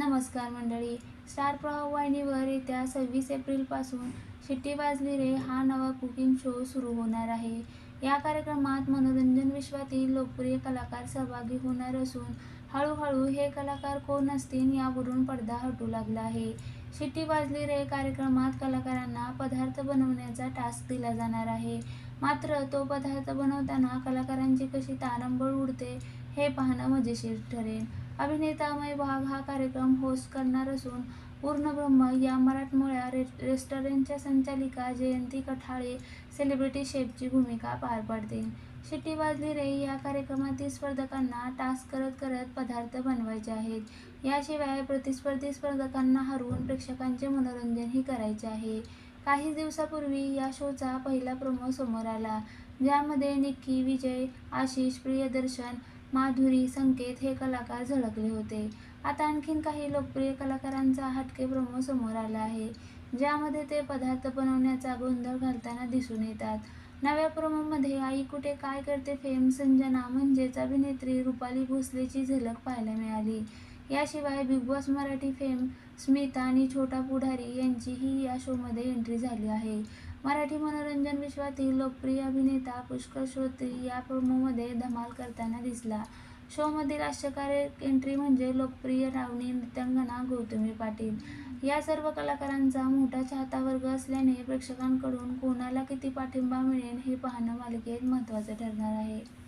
नमस्कार मंडळी. स्टार प्रवाह वाहिनीवर येत्या सव्वीस एप्रिलपासून शिट्टी वाजली रे हा नवा कुकिंग शो सुरू होणार आहे. या कार्यक्रमात मनोरंजन विश्वातील लोकप्रिय कलाकार सहभागी होणार असून हळूहळू हे कलाकार कोण असतील यावरून पडदा हटू लागला आहे. शिट्टी वाजली रे कार्यक्रमात कलाकारांना पदार्थ बनवण्याचा टास्क दिला जाणार आहे. मात्र तो पदार्थ बनवताना कलाकारांची कशी तारंबळ उडते हे पाहणं मजेशीर ठरेल. अभिनेतामय भाग वाघ हा कार्यक्रम होस्ट करणार असून पूर्ण ब्रह्म या मराठमोळ्या रे रेस्टॉरंटच्या संचालिका जयंती कठाळे सेलिब्रिटी शेफची भूमिका पार पाडते शिट्टी वाजली रे या कार्यक्रमातील स्पर्धकांना टास्क करत करत पदार्थ बनवायचे आहेत. याशिवाय प्रतिस्पर्धी स्पर्धकांना हरवून प्रेक्षकांचे मनोरंजनही करायचे आहे. काही दिवसापूर्वी या शोचा पहिला प्रोमो समोर आला ज्यामध्ये निक्की विजय आशिष प्रियदर्शन माधुरी संकेत हे कलाकार झळकले होते. आता आणखीन काही लोकप्रिय कलाकारांचा हटके प्रोमो समोर आला आहे ज्यामध्ये ते पदार्थ बनवण्याचा गोंधळ घालताना दिसून येतात. नव्या प्रोमोमध्ये आई कुठे काय करते फेम संजना म्हणजेच अभिनेत्री रुपाली भोसलेची झलक पाहायला मिळाली. याशिवाय Bigg Boss Marathi fame Smita आणि छोटा पुढारी यांचीही या शोमध्ये एंट्री झाली आहे. मराठी मनोरंजन विश्वातील लोकप्रिय अभिनेता पुष्कर श्रोत्री या प्रोमोमध्ये धमाल करताना दिसला. शोमधील आश्चर्यकारक एंट्री म्हणजे लोकप्रिय रावणी नृत्यांगना गौतमी पाटील. या सर्व कलाकारांचा मोठा चाहता वर्ग असल्याने प्रेक्षकांकडून कोणाला किती पाठिंबा मिळेल हे पाहणं मालिकेत महत्त्वाचं ठरणार आहे.